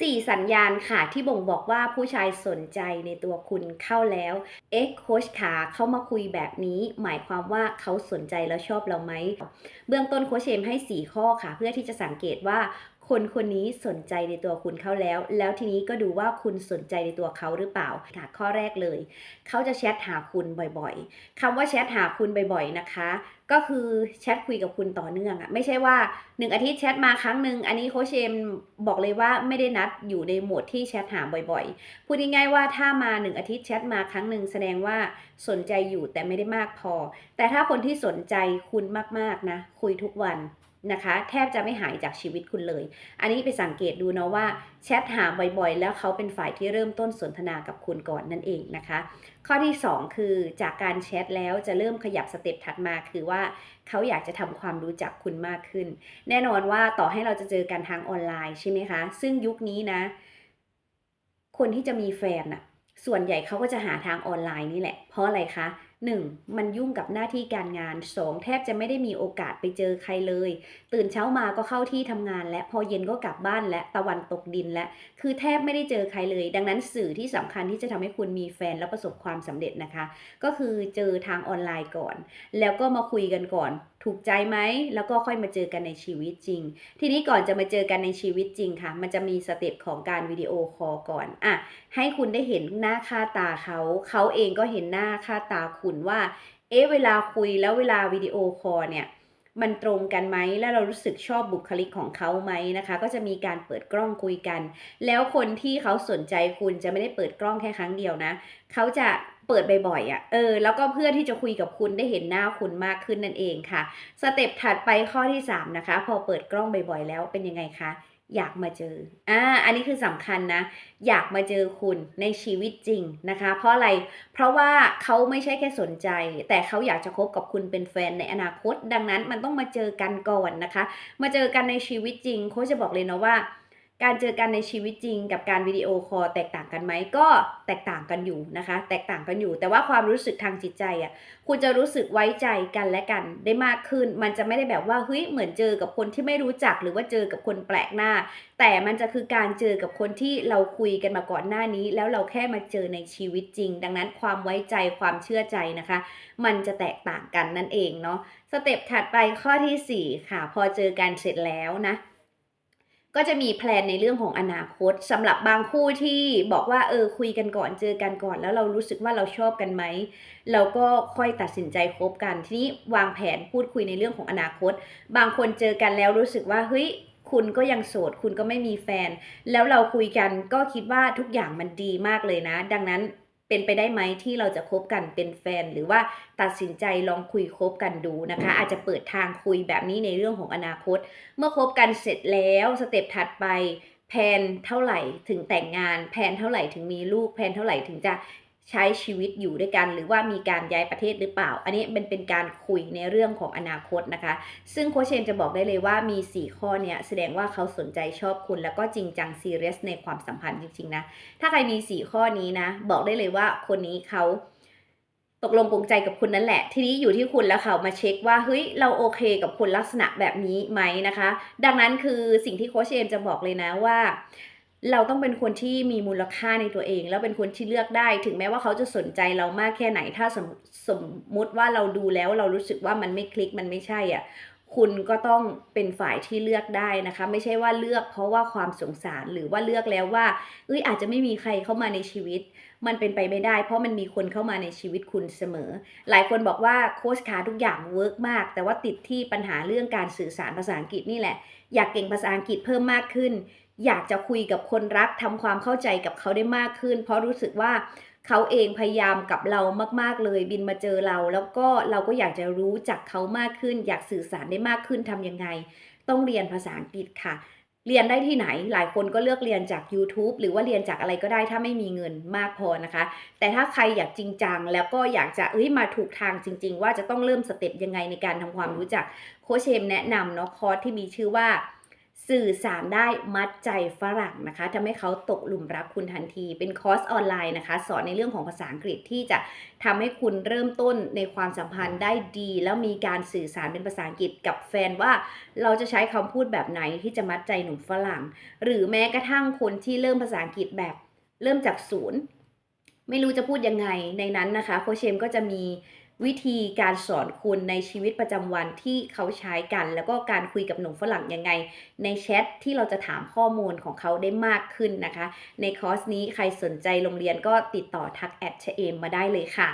สี่สัญญาณค่ะที่บ่งบอกว่าผู้ชายสนใจในตัวคุณเข้าแล้ว เอ๊ะโคชขาเข้ามาคุยแบบนี้ หมายความว่าเขาสนใจแล้วชอบเราไหม เบื้องต้นโคชเชมให้ 4 ข้อค่ะ เพื่อที่จะสังเกตว่า คนคนนี้สนใจในตัวคุณเข้าแล้ว แล้วทีนี้ก็ดูว่าคุณสนใจในตัวเขาหรือเปล่าค่ะข้อแรกเลย เขาจะแชทหาคุณบ่อยๆคำว่าแชทหาคุณบ่อยๆนะคะ ก็คือแชทคุยกับคุณต่อเนื่องอะไม่ใช่ว่า 1 อาทิตย์แชทมาครั้งหนึ่งอันนี้โคเชมบอกเลยว่าไม่ได้นัดอยู่ในโหมดที่แชทหาบ่อยๆ พูดง่ายๆว่าถ้ามา 1 อาทิตย์แชทมาครั้งหนึ่งแสดงว่าสนใจอยู่แต่ไม่ได้มากพอ แต่ถ้าคนที่สนใจคุณมากๆนะคุยทุกวัน นะคะ แทบจะไม่หายจากชีวิตคุณเลย อันนี้ไปสังเกตดูเนาะว่าแชทหาบ่อยๆ แล้วเขาเป็นฝ่ายที่เริ่มต้นสนทนากับคุณก่อนนั่นเองนะคะ ข้อที่ 2 คือจากการแชทแล้วจะเริ่มขยับสเต็ปถัดมาคือว่าเขาอยากจะทำความรู้จักคุณมากขึ้น แน่นอนว่าต่อให้เราจะเจอกันทางออนไลน์ใช่ไหมคะ ซึ่งยุคนี้นะ คนที่จะมีแฟนอะส่วนใหญ่เขาก็จะหาทางออนไลน์นี่แหละ เพราะอะไรคะ 1. มันยุ่งกับหน้าที่การงาน 2. แทบจะไม่ได้มีโอกาสไปเจอใครเลย ตื่นเช้ามาก็เข้าที่ทำงาน และพอเย็นก็กลับบ้านและตะวันตกดินและ คือแทบไม่ได้เจอใครเลย ดังนั้นสื่อที่สำคัญที่จะทำให้คุณมีแฟนและประสบความสำเร็จนะคะ ก็คือเจอทางออนไลน์ก่อน แล้วก็มาคุยกันก่อน ถูกใจไหมแล้วก็ค่อยมาเจอกันในชีวิตจริง ทีนี้ก่อนจะมาเจอกันในชีวิตจริงค่ะ มันจะมีสเต็ปของการวิดีโอคอลก่อนอะให้คุณได้เห็นหน้าค่าตาเขาเขาเองก็เห็นหน้าค่าตาคุณว่า เอ๊ะเวลาคุยแล้วเวลาวิดีโอคอลเนี่ยมันตรงกันไหม แล้วเรารู้สึกชอบบุคลิกของเขาไหมนะคะ ก็จะมีการเปิดกล้องคุยกัน แล้วคนที่เขาสนใจคุณจะไม่ได้เปิดกล้องแค่ครั้งเดียวนะ เขาจะเปิดบ่อยๆอะ เออ แล้วก็เพื่อที่จะคุยกับคุณได้เห็นหน้าคุณมากขึ้นนั่นเองค่ะ สเต็ปถัดไปข้อที่ 3 นะคะ พอเปิดกล้องบ่อยๆ แล้วเป็นยังไงคะ อยากมาเจอ อ่า อันนี้คือสำคัญนะ อยากมาเจอคุณในชีวิตจริงนะคะ เพราะอะไร เพราะว่าเขาไม่ใช่แค่สนใจ แต่เขาอยากจะคบกับคุณเป็นแฟนในอนาคต ดังนั้นมันต้องมาเจอกันก่อนนะคะ มาเจอกันในชีวิตจริงโค้ชจะบอกเลยนะว่า การเจอกันในชีวิตจริง กับการวิดีโอคอลแตกต่างกันไหมก็แตกต่างกันอยู่นะคะ แตกต่างกันอยู่ แต่ว่าความรู้สึกทางจิตใจอะคุณจะรู้สึกไว้ใจกันและกันได้มากขึ้น มันจะไม่ได้แบบว่าเฮ้ยเหมือนเจอกับคนที่ไม่รู้จักหรือว่าเจอกับคนแปลกหน้า แต่มันจะคือการเจอกับคนที่เราคุยกันมาก่อนหน้านี้ แล้วเราแค่มาเจอในชีวิตจริง ดังนั้นความไว้ใจความเชื่อใจนะคะ มันจะแตกต่างกันนั่นเองเนาะสเต็ปถัดไปข้อทีสี่4 ค่ะ พอเจอกันเสร็จแล้วนะ ก็จะมีแพลนในเรื่องของอนาคตสำหรับบางคู่ที่บอกว่าเออคุยกันก่อนเจอกันก่อน แล้วเรารู้สึกว่าเราชอบกันไหมเราก็ค่อยตัดสินใจคบกันทีนี้วางแผนพูดคุยในเรื่องของอนาคต บางคนเจอกันแล้วรู้สึกว่าเฮ้ยคุณก็ยังโสด คุณก็ไม่มีแฟน แล้วเราคุยกันก็คิดว่าทุกอย่างมันดีมากเลยนะ ดังนั้น เป็นไปได้ไหมที่เราจะคบกันเป็นแฟน หรือว่าตัดสินใจลองคุยคบกันดูนะคะ อาจจะเปิดทางคุยแบบนี้ในเรื่องของอนาคต เมื่อคบกันเสร็จแล้วสเต็ปถัดไปแพลนเท่าไหร่ถึงแต่งงาน แพลนเท่าไหร่ถึงมีลูก แพลนเท่าไหร่ถึงจะ ใช้ชีวิตอยู่ด้วยกัน หรือว่ามีการย้ายประเทศหรือเปล่า อันนี้เป็นเป็นการคุยในเรื่องของอนาคตนะคะ ซึ่งโคชเชนจะบอกได้เลยว่ามี 4 ข้อเนี้ยแสดงว่าเขาสนใจชอบคุณ แล้วก็จริงจังซีเรียสในความสัมพันธ์จริงๆนะ ถ้าใครมี 4 ข้อนี้นะ บอกได้เลยว่าคนนี้เขาตกลงปรงใจกับคุณนั่นแหละ ทีนี้อยู่ที่คุณแล้วเขามาเช็คว่าเฮ้ยเราโอเคกับคนลักษณะแบบนี้ไหมนะคะ ดังนั้นคือสิ่งที่โคชเชนจะบอกเลยนะว่า เราต้องเป็นคนที่มีมูลค่าในตัวเอง แล้วเป็นคนที่เลือกได้ ถึงแม้ว่าเขาจะสนใจเรามากแค่ไหน ถ้าสมสมมุติว่าเราดูแล้วเรารู้สึกว่ามันไม่คลิกมันไม่ใช่อะคุณก็ต้องเป็นฝ่ายที่เลือกได้นะคะ ไม่ใช่ว่าเลือกเพราะว่าความสงสารหรือว่าเลือกแล้วว่าเอ้ยอาจจะไม่มีใครเข้ามาในชีวิต มันเป็นไปไม่ได้ เพราะมันมีคนเข้ามาในชีวิตคุณเสมอ หลายคนบอกว่าโค้ชขาทุกอย่างเวิร์กมาก แต่ว่าติดที่ปัญหาเรื่องการสื่อสารภาษาอังกฤษนี่แหละ อยากเก่งภาษาอังกฤษเพิ่มมากขึ้น อยากจะคุยกับคนรักทำความเข้าใจกับเขาได้มากขึ้น เพราะรู้สึกว่าเขาเองพยายามกับเรามาก ๆ เลย บินมาเจอเรา แล้วก็เราก็อยากจะรู้จักเขามากขึ้น อยากสื่อสารได้มากขึ้นทำยังไง ต้องเรียนภาษาอังกฤษค่ะ เรียนได้ที่ไหนหลายคนก็เลือกเรียนจาก YouTube หรือว่าเรียนจากอะไรก็ได้ถ้าไม่มีเงินมากพอนะคะ แต่ถ้าใครอยากจริงจัง แล้วก็อยากจะเอ้ยมาถูกทางจริง ๆ ว่าจะต้องเริ่มสเต็ปยังไงในการทำความรู้จักโคชเชมแนะนำเนาะคอร์สที่มีชื่อว่า สื่อสารได้มัดใจฝรั่งนะคะทำให้เขาตกหลุมรักคุณทันที เป็นคอร์สออนไลน์นะคะ สอนในเรื่องของภาษาอังกฤษที่จะทำให้คุณเริ่มต้นในความสัมพันธ์ได้ดี แล้วมีการสื่อสารเป็นภาษาอังกฤษกับแฟนว่าเราจะใช้คำพูดแบบไหนที่จะมัดใจหนุ่มฝรั่ง หรือแม้กระทั่งคนที่เริ่มภาษาอังกฤษแบบเริ่มจากศูนย์ ไม่รู้จะพูดยังไงในนั้นนะคะโคเชมก็จะมี วิธีการสอนคุณในชีวิตประจำวันที่เขาใช้กัน แล้วก็การคุยกับหนุ่มฝรั่งยังไง ในแชทที่เราจะถามข้อมูลของเขาได้มากขึ้นนะคะ ในคอร์สนี้ใครสนใจโรงเรียนก็ติดต่อทักแอดเชเอมมาได้เลยค่ะ